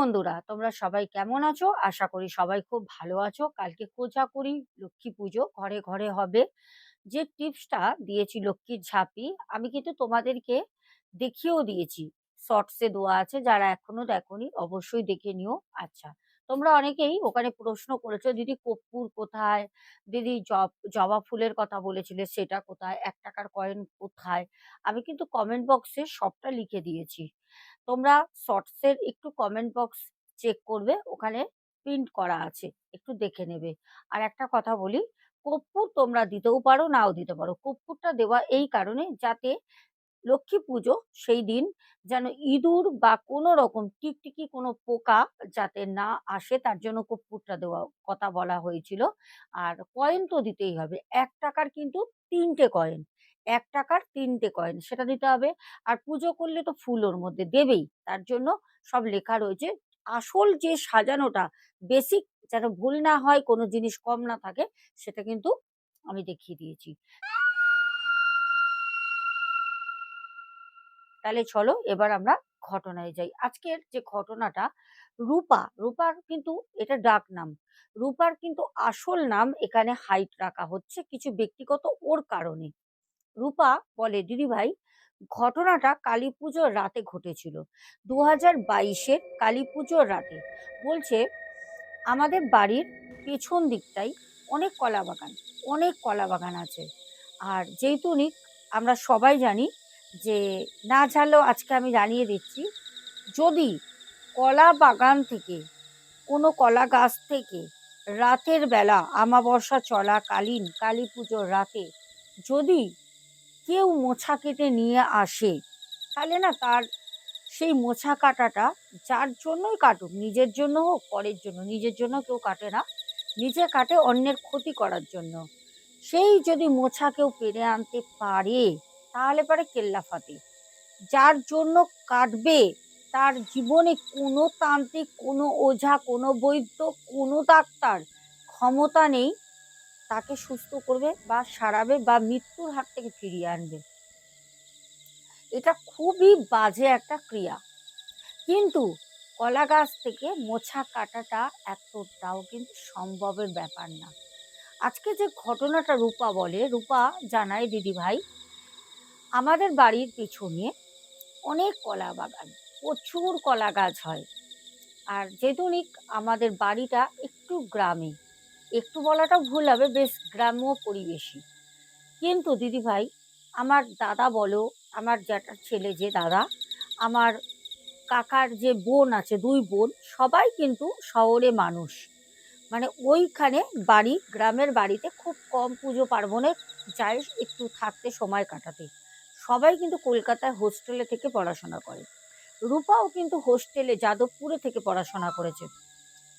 বন্ধুরা, তোমরা সবাই কেমন আছো? আশা করি সবাই খুব ভালো আছো। কালকে কোজাগরি লক্ষ্মী পুজো, ঘরে ঘরে হবে। যে টিপসটা দিয়েছি লক্ষ্মীর ঝাঁপি, আমি কিন্তু তোমাদেরকে দেখিয়েও দিয়েছি। শর্টসে দেওয়া আছে, যারা এখনও দেখোনি, অবশ্যই দেখে নিও। আচ্ছা তোমরা অনেকেই ওখানে প্রশ্ন করেছ, দিদি কর্পূর কোথায়? দিদি জব ফুলের কথা বলেছিলে, সেটা কোথায়? এক টাকার কয়েন কোথায়? আমি কিন্তু কমেন্ট বক্সে সবটা লিখে দিয়েছি। তোমরা শর্টসের একটু কমেন্ট বক্স চেক করবে, ওখানে প্রিন্ট করা আছে, একটু দেখে নেবে। আর একটা কথা বলি কর্পূর তোমরা দিতেও পারো, নাও দিতে পারো। কর্পূরটা দেওয়া এই কারণে যাতে লক্ষ্মী পুজো সেই দিন যেন ইঁদুর বা কোনো রকম টিকটিকি কোনো পোকা যাতে না আসে তার জন্য কর্পূরটা দেওয়া কথা বলা হয়েছিল। আর কয়েন তো দিতেই হবে। এক টাকার কিন্তু তিনটে কয়েন এক টাকার তিনটে কয়েন সেটা দিতে হবে। আর পুজো করলে তো ফুল ওর মধ্যে দেবেই। তার জন্য সব লেখা রয়েছে। আসল যে সাজানোটা বেসিক যেন ভুল না হয়, কোনো জিনিস কম না থাকে, সেটা কিন্তু আমি দেখিয়ে দিয়েছি। তাহলে চলো এবার আমরা ঘটনায় যাই। আজকের যে ঘটনাটা, রূপা, রূপার কিন্তু এটা ডাক নাম। রূপার কিন্তু আসল নাম এখানে হাইট রাখা হচ্ছে কিছু ব্যক্তিগত ওর কারণে। রূপা বলে, দিদি ভাই, ঘটনাটা কালী পুজোর রাতে ঘটেছিল। দু হাজার বাইশের কালী পুজোর রাতে। বলছে, আমাদের বাড়ির পেছন দিকটাই অনেক কলা বাগান অনেক কলা বাগান আছে। আর যেহেতু আমরা সবাই জানি যে না জানলেও আজকে আমি জানিয়ে দিচ্ছি, যদি কলা বাগান থেকে, কোনো কলা গাছ থেকে রাতের বেলা আমাবস্যা চলাকালীন কালী পুজোর রাতে যদি কেউ মোছা কেটে নিয়ে আসে, তাহলে না তার সেই মোছা কাটাটা যার জন্যই কাটুক, নিজের জন্য হোক, পরের জন্য, নিজের জন্য কেউ কাটে না, নিজে কাটে অন্যের ক্ষতি করার জন্য। সেই যদি মোছা কেউ পেরে আনতে পারে তাহলে পরে কেল্লাফাতে যার জন্য কাটবে, তার জীবনে কোনো তান্ত্রিক, কোনো ওঝা, কোনো বৈদ্য, কোনো ডাক্তার ক্ষমতা নেই, তাকে সুস্থ করবে বা সারাবে বা মৃত্যুর হাত থেকে ফিরিয়ে আনবে। এটা খুবই বাজে একটা ক্রিয়া। কিন্তু কলা গাছ থেকে মোছা কাটাটা এতটাও কিন্তু সম্ভবের ব্যাপার না। আজকে যে ঘটনাটা রূপা বলে, রূপা জানায় দিদি ভাই আমাদের বাড়ির পিছনে অনেক কলা বাগান, প্রচুর কলা গাছ হয়। আর যেহেতুনিক আমাদের বাড়িটা একটু গ্রামে, একটু বলাটা ভুল হবে, বেশ গ্রাম্য পরিবেশই কিন্তু দিদিভাই, আমার দাদা বলো, আমার জ্যাঠার ছেলে যে দাদা, আমার কাকার যে বোন আছে, দুই বোন, সবাই কিন্তু শহরে মানুষ। মানে ওইখানে বাড়ি, গ্রামের বাড়িতে খুব কম পুজো পার্বণে যায়, একটু থাকতে সময় কাটাতে। সবাই কিন্তু কলকাতায় হোস্টেলে থেকে পড়াশোনা করে। রূপাও কিন্তু হোস্টেলে যাদবপুরে থেকে পড়াশোনা করেছে।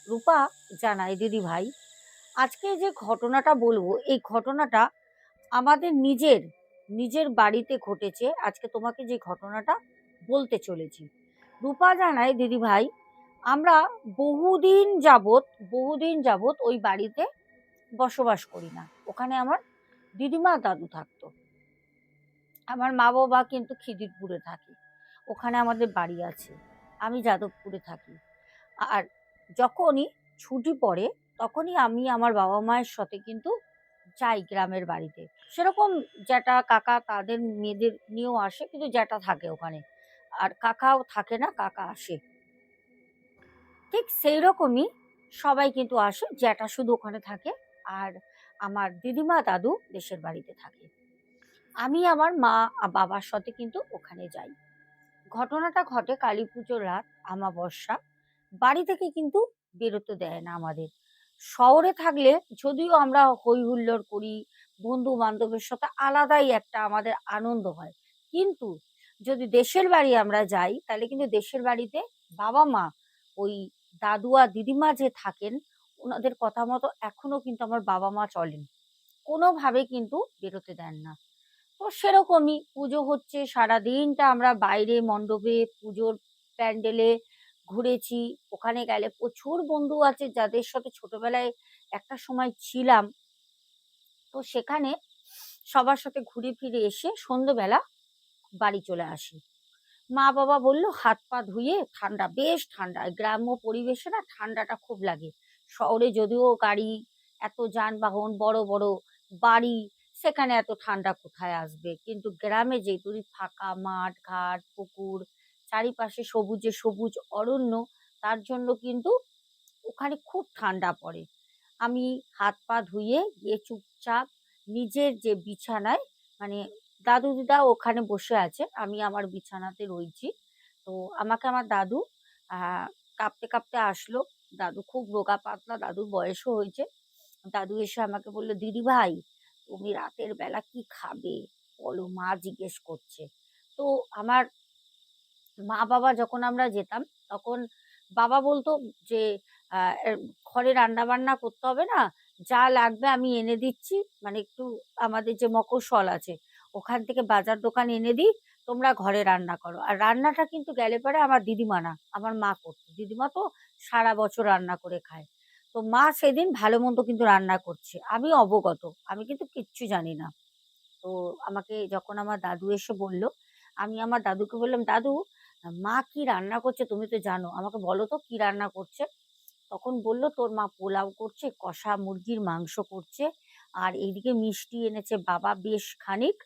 রূপা জানায়, দিদি ভাই, আজকে যে ঘটনাটা বলব, এই ঘটনাটা আমাদের নিজের নিজের বাড়িতে ঘটেছে। আজকে তোমাকে যে ঘটনাটা বলতে চলেছি। রূপা জানায়, দিদি ভাই, আমরা বহুদিন যাবত বহুদিন যাবত ওই বাড়িতে বসবাস করি না। ওখানে আমার দিদিমা দাদু থাকতো। আমার মা বাবা কিন্তু খিদিরপুরে থাকে। ওখানে আমাদের বাড়ি আছে। আমি যাদবপুরে থাকি। আর যখনই ছুটি পড়ে, তখনই আমি আমার বাবা মায়ের সাথে কিন্তু যাই গ্রামের বাড়িতে। সেরকম জ্যাঠা কাকা তাদের মেয়েদের নিয়েও আসে, কিন্তু জ্যাঠা থাকে ওখানে। আর কাকাও থাকে না, কাকা আসে। ঠিক সেই রকমই সবাই কিন্তু আসে। জ্যাঠা শুধু ওখানে থাকে আর আমার দিদিমা দাদু দেশের বাড়িতে থাকে। আমি আমার মা বাবার সাথে কিন্তু ওখানে যাই। ঘটনাটা ঘটে কালী পুজোর রাত আমাবস্যা বাড়ি থেকে কিন্তু বেরোতে দেয় না আমাদের। শহরে থাকলে যদিও আমরা হই হুল্লোড় করি বন্ধু বান্ধবের সাথে আলাদাই একটা আমাদের আনন্দ হয়। কিন্তু যদি দেশের বাড়ি আমরা যাই, তাহলে কিন্তু দেশের বাড়িতে বাবা মা ওই দাদু আর দিদিমা যে থাকেন, ওনাদের কথা মতো এখনও কিন্তু আমার বাবা মা চলেন। কোনোভাবে কিন্তু বেরোতে দেন না। তো সেরকমই পুজো হচ্ছে সারা দিনটা আমরা বাইরে মণ্ডপে পুজোর প্যান্ডেলে ঘুরেছি। ওখানে গেলে প্রচুর বন্ধু আছে যাদের সাথে ছোটবেলায় একটা সময় ছিলাম। তো সেখানে সবার সাথে ঘুরে ফিরে এসে সন্ধ্যেবেলা বাড়ি চলে আসি। মা বাবা বলল, হাত পা ধুয়ে ঠান্ডা, বেশ ঠান্ডা। গ্রাম্য পরিবেশে না ঠান্ডাটা খুব লাগে। শহরে যদিও গাড়ি, এত যানবাহন, বড় বড় বাড়ি সেখানে এত ঠান্ডা কোথায় আসবে? কিন্তু গ্রামে যেহেতু ফাঁকা মাঠ, ঘাট, পুকুর, চারিপাশে সবুজে সবুজ অরণ্য, তার জন্য কিন্তু ওখানে খুব ঠান্ডা পড়ে। আমি হাত পা ধুয়ে গিয়ে চুপচাপ নিজের যে বিছানায় মানে দাদু দিদা ওখানে বসে আছে, আমি আমার বিছানাতে রয়েছি। তো আমাকে আমার দাদু কাঁপতে কাঁপতে আসলো। দাদু খুব রোগা পাতলা, দাদুর বয়সও হয়েছে। দাদু এসে আমাকে বলল, দিদি ভাই তুমি রাতের বেলা কি খাবে? বলো, মা জিজ্ঞেস করছে। তো আমার মা বাবা যখন আমরা যেতাম, তখন বাবা বলতো যে ঘরে রান্না বান্না করতে হবে না, যা লাগবে আমি এনে দিচ্ছি। মানে একটু আমাদের যে মকস্বল আছে, ওখান থেকে বাজার দোকান এনে দিই, তোমরা ঘরে রান্না করো। আর রান্নাটা কিন্তু গেলে পরে আমার দিদিমা না, আমার মা করতো। দিদিমা তো সারা বছর রান্না করে খায়। তো মা সেদিন ভালো মন্দ কিন্তু রান্না করছে। আমি অবগত, আমি কিন্তু কিচ্ছু জানি না। তো আমাকে যখন আমার দাদু এসে বলল, আমি আমার দাদুকে বললাম, দাদু, মা কি রান্না করছে তুমি তো জানো। আমাকে বলো তো কি রান্না করছে? তখন বলল, তোর মা পোলাও করছে, কষা মুরগির মাংস করছে, আর এইদিকে মিষ্টি এনেছে বাবা বেশ খানিক,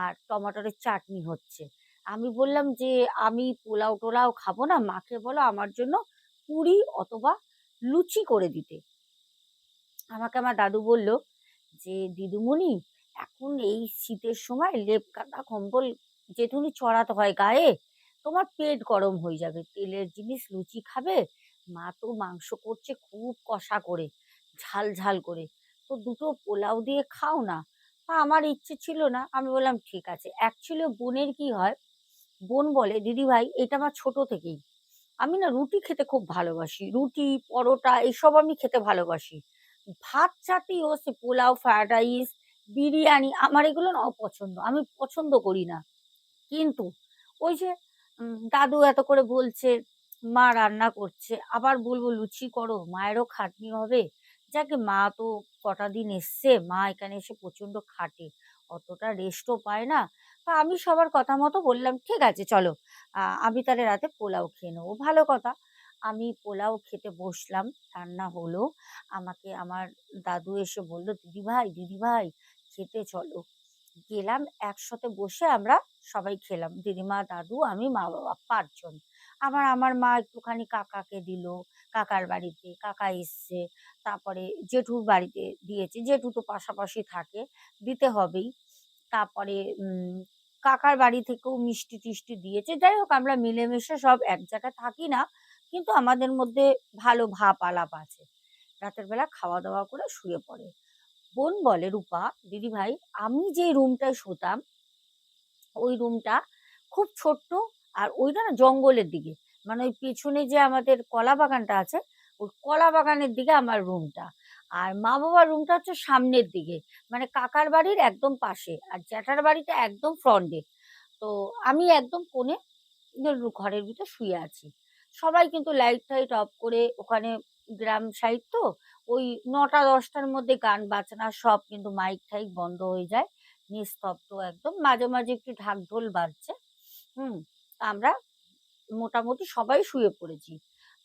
আর টমাটোরের চাটনি হচ্ছে। আমি বললাম যে, আমি পোলাও টোলাও খাব না, মাকে বলো আমার জন্য পুরি অথবা লুচি করে দিতে। আমাকে আমার দাদু বলল যে, দিদিমণি, এখন এই শীতের সময় লেপ কাটা কম্বল যেটুনি চড়াতে হয় গায়ে, তোমার পেট গরম হয়ে যাবে। তেলের জিনিস লুচি খাবে, মা তো মাংস করছে খুব কষা করে, ঝাল ঝাল করে। তো দুটো পোলাও দিয়ে খাও না। আমার ইচ্ছে ছিল না। আমি বললাম, ঠিক আছে। অ্যাকচুয়ালি বোনের কি হয়, বোন বলে দিদি ভাই এটা আমার ছোট থেকেই। আমি না রুটি খেতে খুব ভালোবাসি। রুটি, পরোটা এইসব আমি খেতে ভালোবাসি। ভাত জাতীয় সে পোলাও ফ্রায়েড রাইস বিরিয়ানি আমার এগুলো না অপছন্দ। আমি পছন্দ করি না। কিন্তু ওই যে দাদু এত করে বলছে, মা রান্না করছে। আবার বলব, লুচি করো, মায়েরও খাটনি হবে? যাকে মা তো কটা দিন এসছে, মা এখানে এসে প্রচণ্ড খাটে। অতটা রেস্টও পায় না। তা আমি সবার কথা মতো বললাম, ঠিক আছে, চলো। আমি তাহলে রাতে পোলাও খেয়ে নেব। ভালো কথা। আমি পোলাও খেতে বসলাম, রান্না হলো। আমাকে আমার দাদু এসে বলল, দিদি ভাই দিদি ভাই, খেতে চলো। গেলাম একসাথে বসে আমরা সবাই খেলাম। দিদিমা, দাদু, আমি, মা, বাবা পাঁচজন। আবার আমার মা একটুখানি কাকাকে দিল, কাকার বাড়িতে। কাকা এসছে। তারপরে জেঠুর বাড়িতে দিয়েছে। জেঠু তো পাশাপাশি থাকে, দিতে হবেই। তারপরে কাকার বাড়ি থেকেও মিষ্টি টিষ্টি দিয়েছে। যাই হোক, আমরা মিলেমিশে সব এক জায়গায় থাকি না, কিন্তু আমাদের মধ্যে ভালো ভাব আলাপ আছে। রাতের বেলা খাওয়া দাওয়া করে শুয়ে পড়ে। বোন বলে, রূপা দিদি ভাই আমি যে রুমটায় শুতাম, ওই রুমটা খুব ছোট্ট আর ওইটা না জঙ্গলের দিকে। মানে ওই পেছনে যে আমাদের কলা বাগানটা আছে, ওই কলা বাগানের দিকে আমার রুমটা। আর মা বাবার রুমটা হচ্ছে সামনের দিকে। মানে কাকার বাড়ির একদম পাশে আর জ্যাঠার বাড়িটা একদম ফ্রন্টে তো আমি একদম কোণে ঘরের ভিতর শুয়ে আছি। সবাই কিন্তু লাইট টাইট অফ করে ওখানে গ্রাম তো, ওই নটা, দশটার মধ্যে গান বাজনা সব কিন্তু মাইক টাইক বন্ধ হয়ে যায়। নিস্তব্ধ একদম। মাঝে মাঝে একটু ঢাক ঢোল বাজছে। হুম আমরা মোটামুটি সবাই শুয়ে পড়েছি।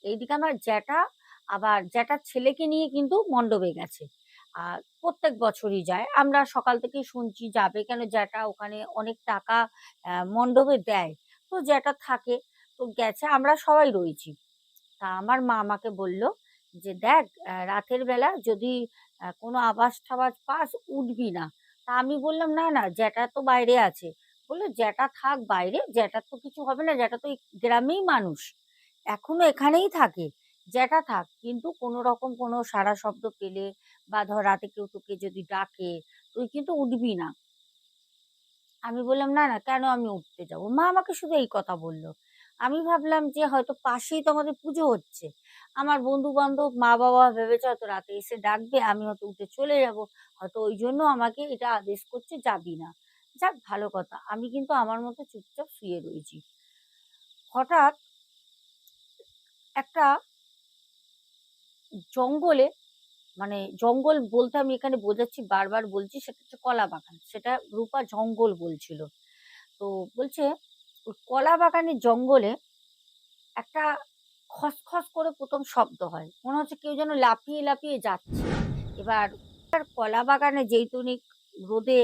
এইদিকে আমার জ্যাঠা আবার জ্যাঠার ছেলেকে নিয়ে কিন্তু মণ্ডপে গেছে। আর প্রত্যেক বছরই যায়। আমরা সকাল থেকেই শুনছি, যাবে কেন জ্যাঠা? ওখানে অনেক টাকা মণ্ডপে দেয়। তো জ্যাঠা থাকে, তো গেছে, আমরা সবাই রয়েছি। তা আমার মা আমাকে বলল যে, দেখ রাতের বেলা যদি কোনো আওয়াজ টাওয়াজ পাস, উঠবি না। তা আমি বললাম, না না, জ্যাঠা তো বাইরে আছে। বলল, জ্যাঠা থাক বাইরে, জ্যাঠার তো কিছু হবে না, জ্যাঠা তো গ্রামেই মানুষ। এখনও এখানেই থাকে। জ্যাঠা থাক। কিন্তু কোনো রকম কোনো সারা শব্দ পেলে বা ধর রাতে কেউ তোকে যদি ডাকে, তুই কিন্তু উঠবি না। আমি বললাম, না না, কেন আমি উঠতে যাব? মা আমাকে শুধু এই কথা বলল। আমি ভাবলাম যে হয়তো পাশেই তো আমাদের পুজো হচ্ছে। আমার বন্ধু বান্ধব মা বাবা ভেবেছে হয়তো রাতে এসে ডাকবে, আমি হয়তো উঠে চলে যাব। হয়তো ওই জন্য আমাকে এটা আদেশ করছে, যাবি না। যাক, ভালো কথা। আমি কিন্তু আমার মতো চুপচাপ শুয়ে রয়েছি। হঠাৎ একটা জঙ্গলে মানে জঙ্গল বলতে আমি এখানে বোঝাচ্ছি, বারবার বলছি, সেটা হচ্ছে কলা বাগান। সেটা রূপা জঙ্গল বলছিল। তো বলছে কলা বাগানের জঙ্গলে একটা খসখস করে প্রথম শব্দ হয়। মনে হচ্ছে কেউ যেন লাফিয়ে লাফিয়ে যাচ্ছে। এবার আর কলা বাগানে যেইটুনি রোদে,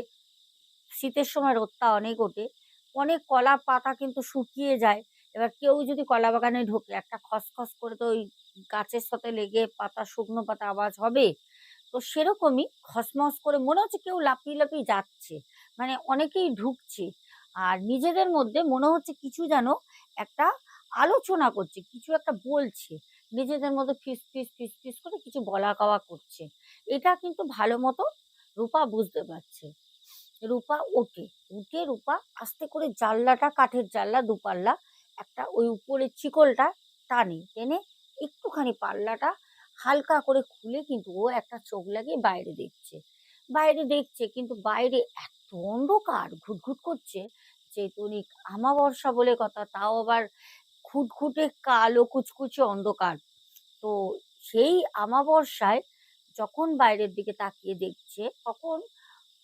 শীতের সময় রোদটা অনেক ওঠে, অনেক কলা পাতা কিন্তু শুকিয়ে যায়। এবার কেউ যদি কলা বাগানে ঢোকে, একটা খসখস করে তো ওই গাছের সাথে লেগে পাতা, শুকনো পাতা আওয়াজ হবে। তো সেরকমই খসমস করে মনে হচ্ছে কেউ লাফিয়ে লাফিয়ে যাচ্ছে। মানে অনেকেই ঢুকছে। আর নিজেদের মধ্যে মনে হচ্ছে কিছু যেন একটা আলোচনা করছে, কিছু একটা বলছে। নিজেদের মধ্যে ফিস ফিস ফিস ফিস করে কিছু বলা, কওয়া করছে। এটা কিন্তু ভালো মতো রূপা বুঝতে পারছে। রূপা ওঠে। উঠে রূপা আস্তে করে জানলাটা, কাঠের জানলা দুপাল্লা একটা ওই উপরের চিকলটা টানে, টেনে একটুখানি পাল্লাটা হালকা করে খুলে কিন্তু ও একটা চোখ লাগিয়ে বাইরে দেখছে। বাইরে দেখছে কিন্তু বাইরে এত অন্ধকার, ঘুটঘুট করছে। যে তনিক আমাবর্ষা বলে কথা, তাও আবার খুটখুটে কালো কুচকুচে অন্ধকার। তো সেই আমাবস্যায় যখন বাইরের দিকে তাকিয়ে দেখছে, তখন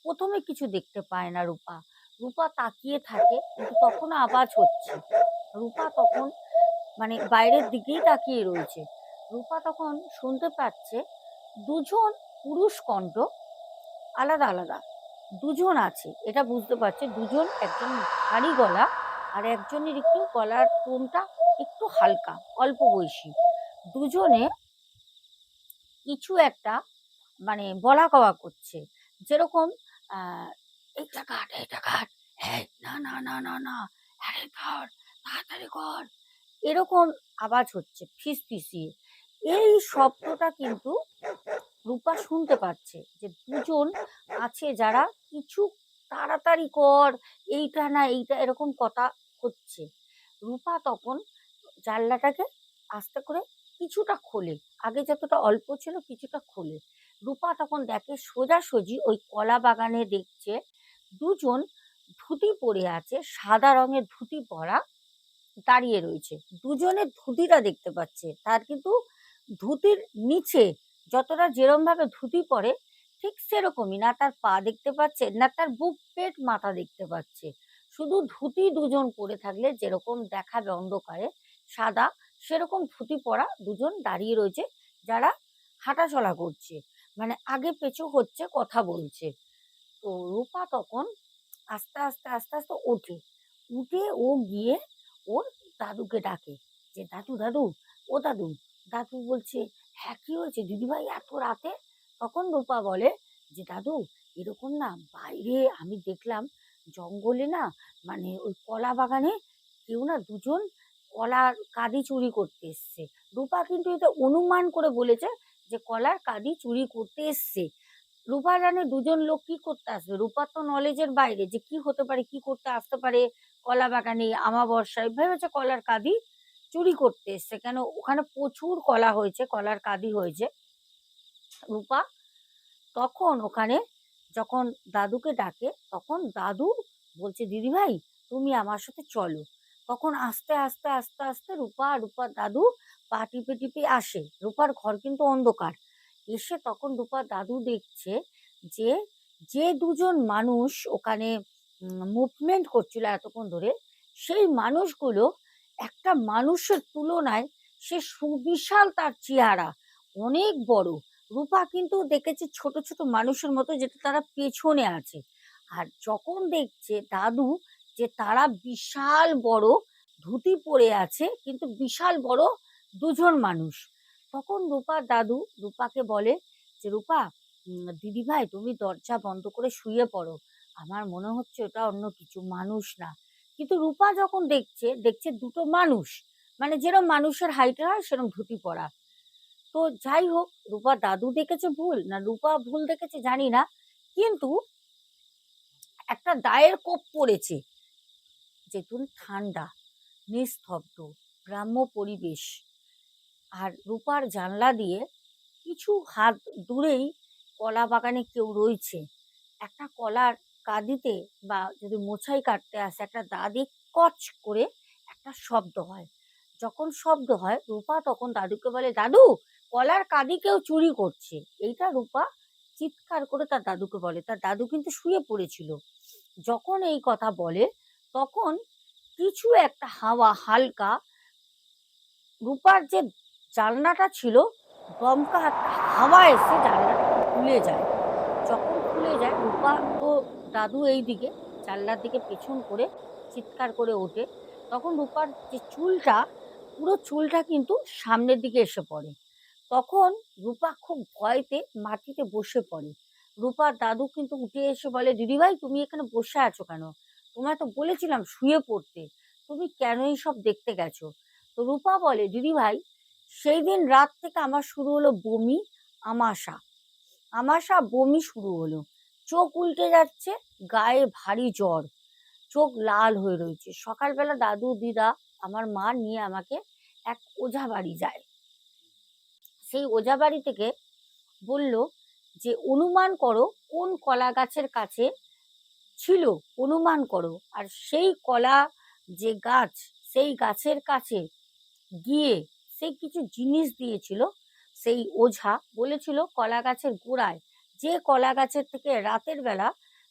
প্রথমে কিছু দেখতে পায় না রূপা। রূপা তাকিয়ে থাকে, কিন্তু তখন আওয়াজ হচ্ছে। রূপা তখন মানে বাইরের দিকেই তাকিয়ে রয়েছে। রূপা তখন শুনতে পাচ্ছে দুজন পুরুষ কণ্ঠ আলাদা আলাদা। দুজন আছে, এটা বুঝতে পারছে। দুজন একজন ভারী গলা আর একজনের একটু গলার টোনটা একটু হালকা, অল্প বয়সী। দুজনে কিছু একটা মানে বলা কওয়া করছে। যেরকম এইটা কাট এইটা কাট এই না না না না না, আরে কর তাড়াতাড়ি কর। এরকম আওয়াজ হচ্ছে, ফিস ফিসিয়ে। এই শব্দটা কিন্তু রূপা শুনতে পাচ্ছে যে দুজন আছে যারা কিছু তাড়াতাড়ি কর, এইটা না, এইটা এরকম কথা হচ্ছে। রূপা তখন জানলাটাকে আস্তে করে কিছুটা খোলে, আগে যতটা অল্প ছিল কিছুটা খোলে। রূপা তখন দেখে সোজাসুজি ওই কলা বাগানে দেখছে দুজন ধুতি পরে আছে, সাদা রঙের ধুতি পরা দাঁড়িয়ে রয়েছে। দুজনের ধুতিটা দেখতে পাচ্ছে। তার কিন্তু ধুতির নিচে যতটা যেরম ভাবে ধুতি পরে ঠিক সেরকমই। না তার পা দেখতে পাচ্ছে, না তার বুক পেট মাথা দেখতে পাচ্ছে। শুধু ধুতি দুজন পরে থাকলে যেরকম দেখাবে অন্ধকারে, সাদা, সেরকম ধুতি পরা দুজন দাঁড়িয়ে রয়েছে যারা হাঁটাচলা করছে। মানে আগে পেছু হচ্ছে, কথা বলছে। তো রূপা তখন আস্তে আস্তে আস্তে আস্তে ওঠে। উঠে ও গিয়ে ওর দাদুকে ডাকে। যে, দাদু দাদু, ও দাদু দাদু বলছে হ্যাঁ কি হয়েছে? দিদিভাই এত রাতে? তখন রূপা বলে, যে, দাদু, এরকম না, বাইরে আমি দেখলাম জঙ্গলে না মানে ওই কলা বাগানে কেউ না দুজন কলার কাঁদি চুরি করতে এসছে। রূপা কিন্তু এটা অনুমান করে বলেছে যে, কলার কাঁদি চুরি করতে এসছে। রূপা জানে দুজন লোক কি করতে আসবে? রূপার তো নলেজের বাইরে যে, কি হতে পারে, কি করতে আসতে পারে? কলা বাগানে আমাবস্যায় ভেবেছে কলার কাঁদি চুরি করতে এসছে। কেন? ওখানে প্রচুর কলা হয়েছে, কলার কাঁদি হয়েছে। রূপা, তখন ওখানে যখন দাদুকে ডাকে, তখন দাদু বলছে দিদিভাই তুমি আমার সাথে চলো। তখন আস্তে আস্তে আস্তে আস্তে রূপা রূপার দাদু পা টিপে টিপে আসে। রূপার ঘর কিন্তু অন্ধকার। এসে তখন রূপার দাদু দেখছে যে যে দুজন মানুষ ওখানে মুভমেন্ট করছিল এতক্ষণ ধরে, সেই মানুষগুলো একটা মানুষের তুলনায় সে সুবিশাল তার চেহারা, অনেক বড়। রূপা কিন্তু দেখেছে ছোট ছোট মানুষের মতো যেটা তারা পেছনে আছে। আর যখন দেখছে দাদু যে তারা বিশাল বড় ধুতি পরে আছে, কিন্তু বিশাল বড় দুজন মানুষ। তখন রূপার দাদু রূপাকে বলে যে, রূপা দিদিভাই, তুমি দরজা বন্ধ করে শুয়ে পড়ো। আমার মনে হচ্ছে ওটা অন্য কিছু, মানুষ না। কিন্তু রূপা যখন দেখছে দেখছে দুটো মানুষ মানে যেরকম মানুষের হাইট হয় সেরকম ধুতি পরা। তো যাই হোক, রূপা দাদু দেখেছে ভুল না রূপা ভুল দেখেছে জানি না, কিন্তু একটা দায়ের কোপ পড়েছে। যেতুন ঠান্ডা, নিস্তব্ধ, গ্রাম্য পরিবেশ। আর রূপার জানলা দিয়ে কিছু হাত দূরেই কলা বাগানে কেউ রয়েছে। একটা কলার কাঁদিতে বা যদি মোছাই কাটতে আসে, একটা দাদি কচ করে একটা শব্দ হয়। যখন শব্দ হয়, রূপা তখন দাদুকে বলে, দাদু, কলার কাঁদি কেউ চুরি করছে। এইটা রূপা চিৎকার করে তার দাদুকে বলে। তার দাদু কিন্তু শুয়ে পড়েছিল। যখন এই কথা বলে, তখন কিছু একটা হাওয়া, হালকা রূপার যে জানলাটা ছিল, দমকা হাওয়া এসে জানলাটা খুলে যায়। যখন খুলে যায়, রূপা তো দাদু এই দিকে জানলার দিকে পেছন করে চিৎকার করে ওঠে। তখন রূপার যে চুলটা, পুরো চুলটা কিন্তু সামনের দিকে এসে পড়ে। তখন রূপা খুব ভয়তে মাটিতে বসে পড়ে। রূপার দাদু কিন্তু উঠে এসে বলে দিদিভাই তুমি এখানে বসে আছো কেন? তোমায় তো বলেছিলাম শুয়ে পড়তে। তুমি কেন সব দেখতে গেছো? তো রূপা বলে দিদিভাই সেই দিন রাত থেকে আমার শুরু হলো বমি, আমাশা। আমাশা, বমি শুরু হলো। চোখ উল্টে যাচ্ছে, গায়ে ভারী জ্বর। চোখ লাল হয়ে রয়েছে। সকালবেলা দাদু, দিদা আমার মা নিয়ে আমাকে এক ওঝা বাড়ি যায়। সেই ওঝা বাড়ি থেকে বলল যে, অনুমান করো কোন কলা গাছের কাছে ছিল, অনুমান করো। আর সেই কলা যে গাছ, সেই গাছের কাছে গিয়ে সে কিছু জিনিস দিয়েছিল, সেই ওঝা বলেছিল কলা গাছের গোড়ায় যে কলা গাছের থেকে রাতের বেলা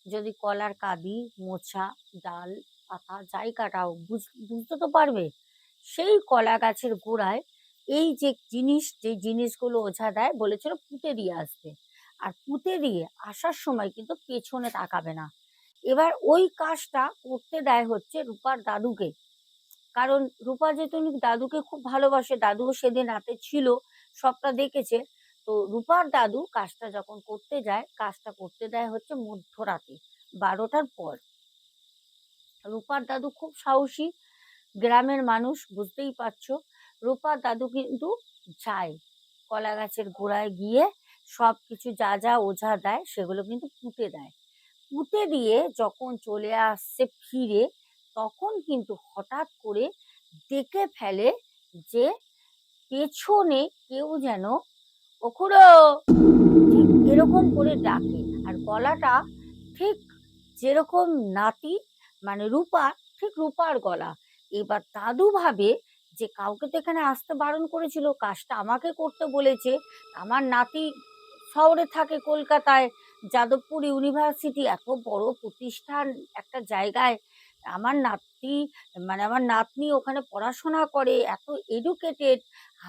যদি কলার কাঁদি, মোছা, ডাল, পাতা যাই কাটাও, বুঝ- বুঝতে তো পারবে। সেই কলা গাছের গোড়ায় এই যে জিনিস, যে জিনিসগুলো ওঝা দেয় বলেছিল পুঁতে দিয়ে আসবে আর পুঁতে দিয়ে আসার সময় কিন্তু পেছনে তাকাবে না। এবার ওই কাজটা করতে দেয় হচ্ছে রূপার দাদুকে। কারণ রূপা যেহেতু দাদুকে খুব ভালোবাসে, দাদুও সেদিন রাতে ছিল, সবটা দেখেছে। তো রূপার দাদু কাজটা যখন করতে যায়, কাজটা করতে দেয় হচ্ছে মধ্যরাতে, বারোটার পর। রূপার দাদু খুব সাহসী, গ্রামের মানুষ, বুঝতেই পারছ। রূপার দাদু কিন্তু যায় কলা গাছের গোড়ায় গিয়ে সব কিছু যা যা ওঝা দেয় সেগুলো কিন্তু পুঁতে দেয়। পুঁতে দিয়ে যখন চলে আসছে ফিরে, তখন কিন্তু হঠাৎ করে দেখে ফেলে যে পেছনে কেউ যেন ওখুড়ো। ঠিক এরকম করে ডাকে। আর গলাটা ঠিক যেরকম নাতি মানে রূপা, ঠিক রূপার গলা। এবার দাদু ভাবে যে কাউকে তো এখানে আসতে বারণ করেছিল, কাজটা আমাকে করতে বলেছে। আমার নাতি শহরে থাকে কলকাতায়, যাদবপুর ইউনিভার্সিটি, এত বড় প্রতিষ্ঠান একটা জায়গায়। আমার নাতি মানে আমার নাতনি ওখানে পড়াশোনা করে, এত এডুকেটেড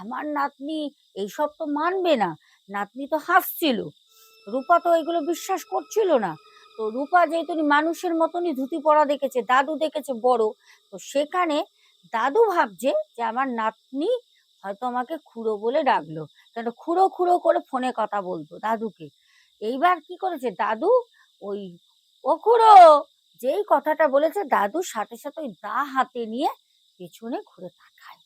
আমার নাতনি এইসব তো মানবে না। নাতনি তো হাসছিল। রূপা তো এগুলো বিশ্বাস করছিল না। তো রূপা যেহেতু মানুষের মতনই ধুতি পরা দেখেছে, দাদু দেখেছে বড়, তো সেখানে দাদু ভাবছে যে আমার নাতনি হয়তো আমাকে খুঁড়ো বলে ডাকলো। কেন খুঁড়ো খুঁড়ো করে ফোনে কথা বলতো দাদুকে। এইবার কি করেছে? দাদু ওই, ও খুড়ো, যেই কথাটা বলেছে দাদু সাথে সাথে ওই দা হাতে নিয়ে পেছনে ঘুরে তাকায়।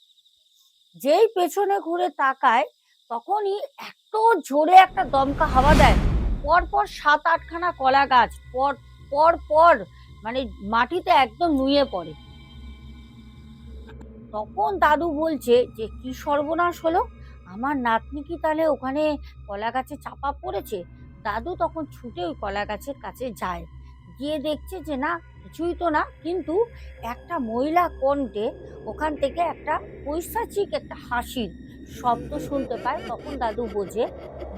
যেই পেছনে ঘুরে তাকায় তখনই এত জোরে একটা দমকা হাওয়া দেয়। পর পর সাত আটখানা কলা গাছ, পর পর পর মানে মাটিতে একদম নুয়ে পড়ে। তখন দাদু বলছে যে, কি সর্বনাশ হলো? আমার নাতনি কি তাহলে ওখানে কলা গাছে চাপা পড়েছে? দাদু তখন ছুটে ওই কলা গাছের কাছে যায়। গিয়ে দেখছে যে, না, কিছুই তো না। কিন্তু একটা মহিলা কণ্ঠে ওখান থেকে একটা পৈশাচিক, একটা হাসির শব্দ শুনতে পায়, তখন দাদু বোঝে,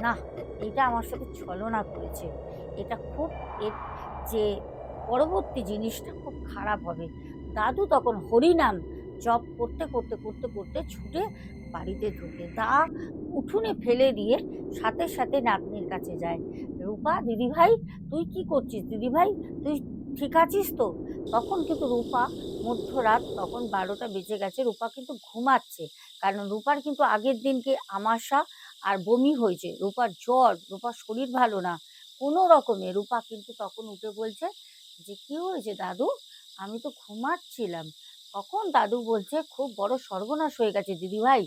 না, এটা আমার সাথে ছলনা করেছে। এটা খুব এর যে পরবর্তী জিনিসটা খুব খারাপ হবে। দাদু তখন হরিনাম জপ করতে করতে করতে করতে ছুটে বাড়িতে ঢুকে। দা উঠোনে ফেলে দিয়ে সাথে সাথে নাতনির কাছে যায়। রূপা, দিদিভাই, তুই কি করছিস? দিদিভাই, তুই ঠিক আছিস তো? তখন কিন্তু রূপা মধ্যরাত, তখন বারোটা বেজে গেছে, রূপা কিন্তু ঘুমাচ্ছে। কারণ রূপার কিন্তু আগের দিনকে আমাশা আর বমি হয়েছে। রূপার জ্বর, রূপার শরীর ভালো না। কোনো রকমে রূপা কিন্তু তখন উঠে বলছে যে, কী হয়েছে দাদু? আমি তো ঘুমাচ্ছিলাম। তখন দাদু বলছে, খুব বড় সর্বনাশ হয়ে গেছে দিদিভাই,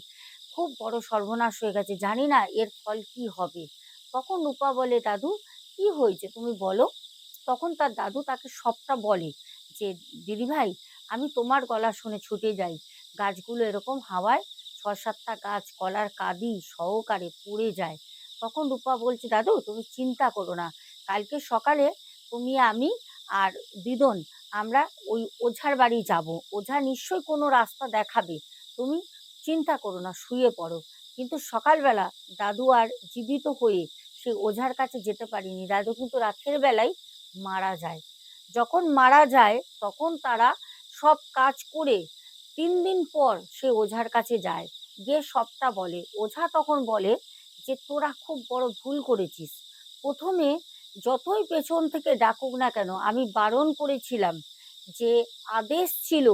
খুব বড় সর্বনাশ হয়ে গেছে। জানি না এর ফল কি হবে। তখন রূপা বলে, দাদু, কি হয়েছে তুমি বলো। তখন তার দাদু তাকে সবটা বলে যে, দিদিভাই, আমি তোমার গলা শুনে ছুটে যাই। গাছগুলো এরকম হাওয়ায় ছ সাতটা গাছ কলার কাঁদি সহকারে পড়ে যায়। তখন রূপা বলছে, দাদু, তুমি চিন্তা করো না। কালকে সকালে তুমি, আমি আর দিদন আমরা ওই ওঝার বাড়ি যাব। ওঝা নিশ্চয়ই কোনো রাস্তা দেখাবে। তুমি চিন্তা করো না, শুয়ে পড়ো। কিন্তু সকালবেলা দাদু আর জীবিত হয়ে সেই ওঝার কাছে যেতে পারিনি। দাদু কিন্তু রাতের বেলায় মারা যায়। যখন মারা যায়, তখন তারা সব কাজ করে তিন দিন পর সে ওঝার কাছে যায়। গিয়ে সবটা বলে। ওঝা তখন বলে যে, তোরা খুব বড় ভুল করেছিস। প্রথমে যতই পেছন থেকে ডাকুক না কেন, আমি বারণ করেছিলাম যে, আদেশ ছিল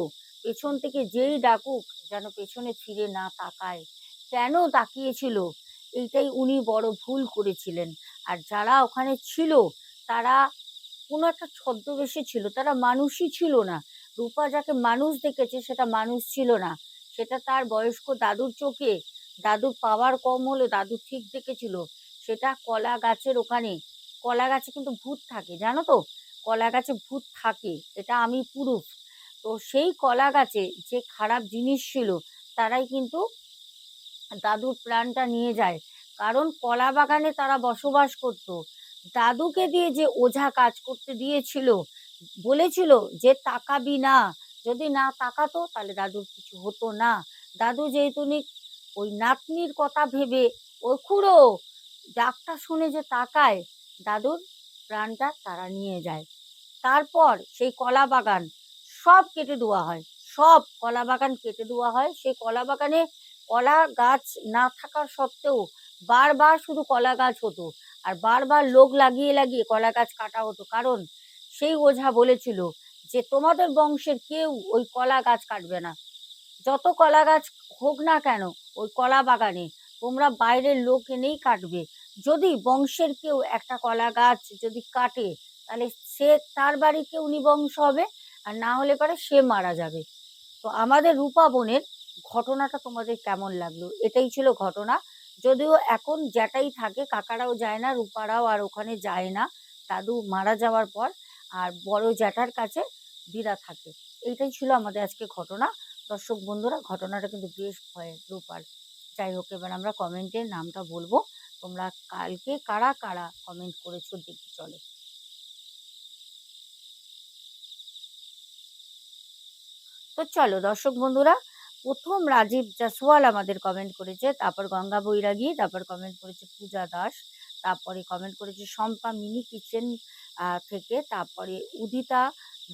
পেছন থেকে যেই ডাকুক যেন পেছনে ফিরে না তাকায়। কেন তাকিয়েছিল? এইটাই উনি বড় ভুল করেছিলেন। আর যারা ওখানে ছিল, তারা কোনো একটা ছদ্মবেশে ছিল, তারা মানুষই ছিল না। রূপা যাকে মানুষ দেখেছে, সেটা মানুষ ছিল না। সেটা তার বয়স্ক দাদুর চোখে। দাদুর পাওয়ার কম হলে দাদু ঠিক দেখেছিল। সেটা কলা গাছের ওখানে। কলা গাছে কিন্তু ভূত থাকে, জানো তো? কলা গাছে ভূত থাকে, এটা আমি পুরুষ তো সেই কলা গাছে যে খারাপ জিনিস ছিল, তারাই কিন্তু দাদুর প্রাণটা নিয়ে যায়। কারণ কলা বাগানে তারা বসবাস করত। দাদুকে দিয়ে যে ওঝা কাজ করতে দিয়েছিল, বলেছিল যে তাকাবি না, যদি না তাকাতো তাহলে দাদুর কিছু হতো না। দাদু যেহেতু ওই নাতনির কথা ভেবে ওই খুঁড়ো ডাকটা শুনে যে তাকায়, দাদুর প্রাণটা তারা নিয়ে যায়। তারপর সেই কলা বাগান সব কেটে দেওয়া হয়, সব কলা বাগান কেটে দেওয়া হয়। সেই কলা বাগানে কলা গাছ না থাকার সত্ত্বেও বারবার শুধু কলা গাছ হতো। আর বারবার লোক লাগিয়ে লাগিয়ে কলা গাছ কাটা হতো। কারণ সেই ওঝা বলেছিল যে, তোমাদের বংশের কেউ ওই কলা গাছ কাটবে না। যত কলা গাছ হোক না কেন, ওই কলা বাগানে তোমরা বাইরের লোক এনেই কাটবে। যদি বংশের কেউ একটা কলা গাছ যদি কাটে, তাহলে সে তার বাড়িতে উনি বংশ হবে আর না হলে পরে সে মারা যাবে। তো আমাদের রূপা বোনের ঘটনাটা তোমাদের কেমন লাগল? এটাই ছিল ঘটনা। যদিও এখন জ্যাটাই থাকে, কাকারাও যায় না, রূপারাও আর ওখানে যায় না। দাদু মারা যাওয়ার পর আর বড় জ্যাঠার কাছে দিদা থাকে। এইটাই ছিল আমাদের আজকে ঘটনা। দর্শক বন্ধুরা, ঘটনাটা কিন্তু বেশ ভয়ের রূপার যাই হোক, এবার আমরা কমেন্টের নামটা বলব। তোমরা কালকে কারা কারা কমেন্ট করেছ দেখি চলে। তো চলো দর্শক বন্ধুরা প্রথম রাজীব জাসওয়াল আমাদের কমেন্ট করেছে, তারপর গঙ্গা বৈরাগী, তারপর কমেন্ট করেছে পূজা দাস, তারপরে কমেন্ট করেছে শম্পা মিনি কিচেন থেকে, তারপরে উদিতা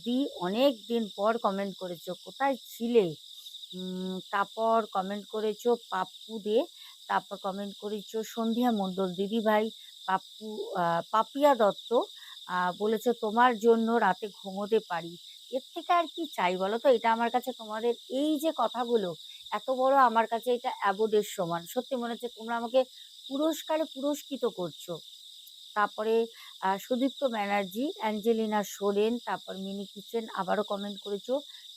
দি অনেক দিন পর কমেন্ট করেছ, কোথায় ছিলে? তারপর কমেন্ট করেছ পাপ্পু দে, তারপর কমেন্ট করেছ সন্ধ্যা মণ্ডল দিদিভাই, পাপ্পু পাপিয়া দত্ত বলেছে তোমার জন্য রাতে ঘুমোতে পারি। এর থেকে আর কি চাই বলো তো? এটা আমার কাছে তোমাদের এই যে কথাগুলো, এত বড় আমার কাছে এটা অ্যাবোদের সমান। সত্যি মনে হচ্ছে তোমরা আমাকে পুরস্কারে পুরস্কৃত করছ। তারপরে সুদীপ্ত ব্যানার্জি, অ্যাঞ্জেলিনা সোরেন, তারপর মিনি কিচেন আবারও কমেন্ট করেছ।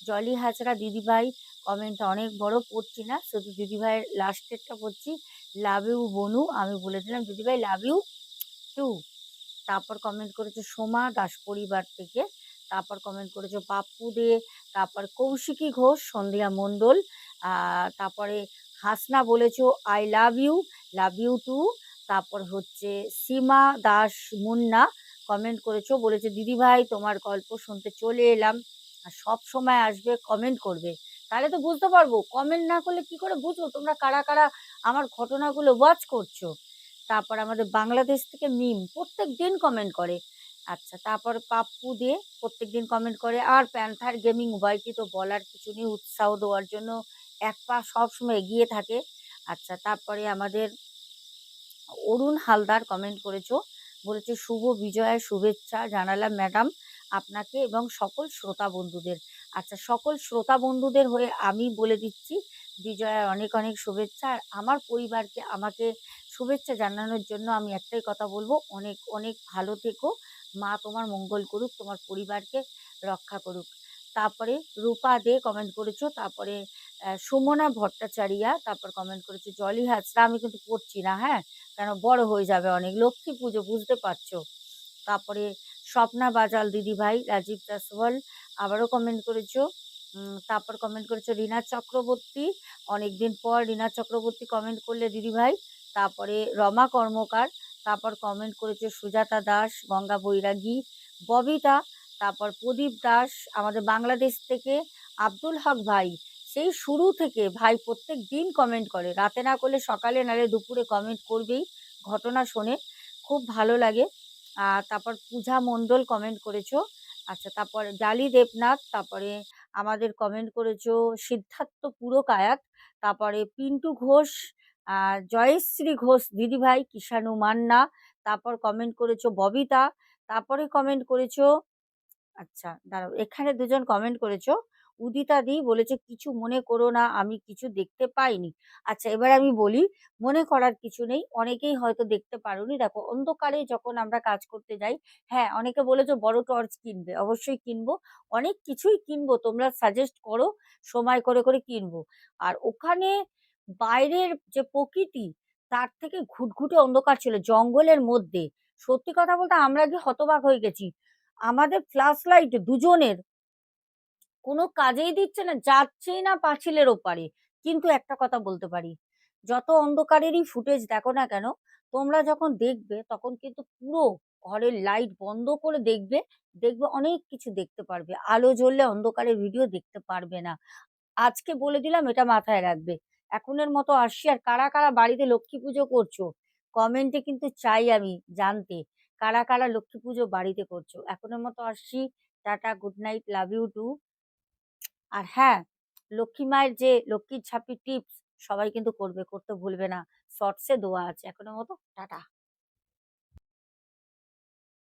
জলি হাজরা দিদিভাই কমেন্টটা অনেক বড় পড়ছি না, শুধু দিদিভাইয়ের লাস্টেরটা পড়ছি। লাভ ইউ বনু, আমি বলে দিলাম, দিদিভাই লাভ ইউ টু তারপর কমেন্ট করেছে সোমা দাস পরিবার থেকে। তারপর কমেন্ট করেছ পাপ্পু দে, তারপর কৌশিকী ঘোষ, সন্ধ্যা মণ্ডল তারপরে হাসনা বলেছ I love you love you too তারপর হচ্ছে সীমা দাস মুন্না কমেন্ট করেছ, বলেছে দিদিভাই তোমার গল্প শুনতে চলে এলাম, আর সব সময় আসবে কমেন্ট করবে। তাহলে তো বুঝতে পারব কমেন্ট না করলে কি করে বুঝব? তোমরা কারা কারা আমার ঘটনাগুলো ওয়াচ করছ? তারপর আমাদের বাংলাদেশ থেকে মিম প্রত্যেক দিন কমেন্ট করে। আচ্ছা তারপর পাপ্পু দিয়ে প্রত্যেক দিন কমেন্ট করে, আর প্যান্থার গেমিং উভয়কে তো বলার কিছু নেই, উৎসাহ দেওয়ার জন্য এক পা সবসময় এগিয়ে থাকে। আচ্ছা তারপরে আমাদের অরুণ হালদার কমেন্ট করেছ, বলেছে, শুভ বিজয়ের শুভেচ্ছা জানালাম ম্যাডাম আপনাকে এবং সকল শ্রোতা বন্ধুদের। আচ্ছা সকল শ্রোতা বন্ধুদের হয়ে আমি বলে দিচ্ছি, বিজয়ার অনেক অনেক শুভেচ্ছা, আর আমার পরিবারকে আমাকে শুভেচ্ছা জানানোর জন্য আমি একটাই কথা বলব, অনেক অনেক ভালো থেকো মা তোমার মঙ্গল করুক, তোমার পরিবারকে রক্ষা করুক। তারপরে রূপা দে কমেন্ট করেছ, তারপরে সুমনা ভট্টাচারিয়া, তারপর কমেন্ট করেছ, জলি হাজরা, আমি কিন্তু পড়ছি না হ্যাঁ? কেন? বড় হয়ে যাবে অনেক, লক্ষ্মী পুজো, বুঝতে পারছ? তারপরে স্বপ্না বাজাল দিদিভাই রাজীব জাসওয়াল আবারও কমেন্ট করেছ। তারপর কমেন্ট করেছ রিনা চক্রবর্তী অনেক দিন পর রিনা চক্রবর্তী কমেন্ট করলে দিদিভাই তারপরে রমা কর্মকার তারপর কমেন্ট করেছে সুজাতা দাস, গঙ্গা বৈরাগী, ববিতা, তারপর প্রদীপ দাস, আমাদের বাংলাদেশ থেকে আব্দুল হক ভাই। সেই শুরু থেকে ভাই প্রত্যেক দিন কমেন্ট করে। রাতে না করলে সকালে নালে দুপুরে কমেন্ট করবেই ঘটনা শোনে। খুব ভালো লাগে। আর তারপর পূজা মণ্ডল কমেন্ট করেছ। আচ্ছা তারপর ডালি দেবনাথ, তারপরে আমাদের কমেন্ট করেছ সিদ্ধার্থ পুরকায়াত, তারপরে পিন্টু ঘোষ আহ জয়শ্রী ঘোষ, দিদিভাই কিষাণু মান্না, তারপর কমেন্ট করেছ ববিতা, তারপরে কমেন্ট করেছ আচ্ছা দাঁড়াও, এখানে দুজন কমেন্ট করেছ, উদিতা দি বলেছে, কিছু মনে করো না, আমি কিছু দেখতে পাইনি। আচ্ছা এবার আমি বলি, মনে করার কিছু নেই, অনেকেই হয়তো দেখতে পারোনি। দেখো, অন্ধকারে যখন আমরা কাজ করতে যাই হ্যাঁ অনেকে বলেছ, বড় টর্চ কিনবে। অবশ্যই কিনবো। অনেক কিছুই কিনবো, তোমরা সাজেস্ট করো, সময় করে করে কিনবো। আর ওখানে বাইরের যে প্রকৃতি, তার থেকে ঘুটঘুটে অন্ধকার ছিল। জঙ্গলের মধ্যে। সত্যি কথা বলতে আমরা গিয়ে হতবাক হয়ে গেছি, আমাদের ফ্ল্যাশ লাইট দুজনের কোনো কাজেই দিচ্ছে না, যাচ্ছেই না পাঁচিলের ওপারে। কিন্তু একটা কথা বলতে পারি, যত অন্ধকারেরই ফুটেজ দেখো না কেন, তোমরা যখন দেখবে, তখন কিন্তু পুরো ঘরের লাইট বন্ধ করে দেখবে দেখবে অনেক কিছু দেখতে পারবে। আলো জ্বললে অন্ধকারে ভিডিও দেখতে পারবে না। আজকে বলে দিলাম, এটা মাথায় রাখবে। এখনের মতো আসছি। আর কারা কারা বাড়িতে লক্ষ্মী পুজো করছ? কমেন্টে কিন্তু চাই আমি জানতে। কারা কারা লক্ষ্মী পুজো বাড়িতে করছ? এখনের মতো আসছি। Tata good night love you too আর হ্যাঁ লক্ষ্মী মায়ের যে লক্ষ্মীর ঝাঁপি টিপস সবাই কিন্তু করবে, করতে ভুলবে না। শর্টসে দেওয়া আছে এখনের মতো। টাটা।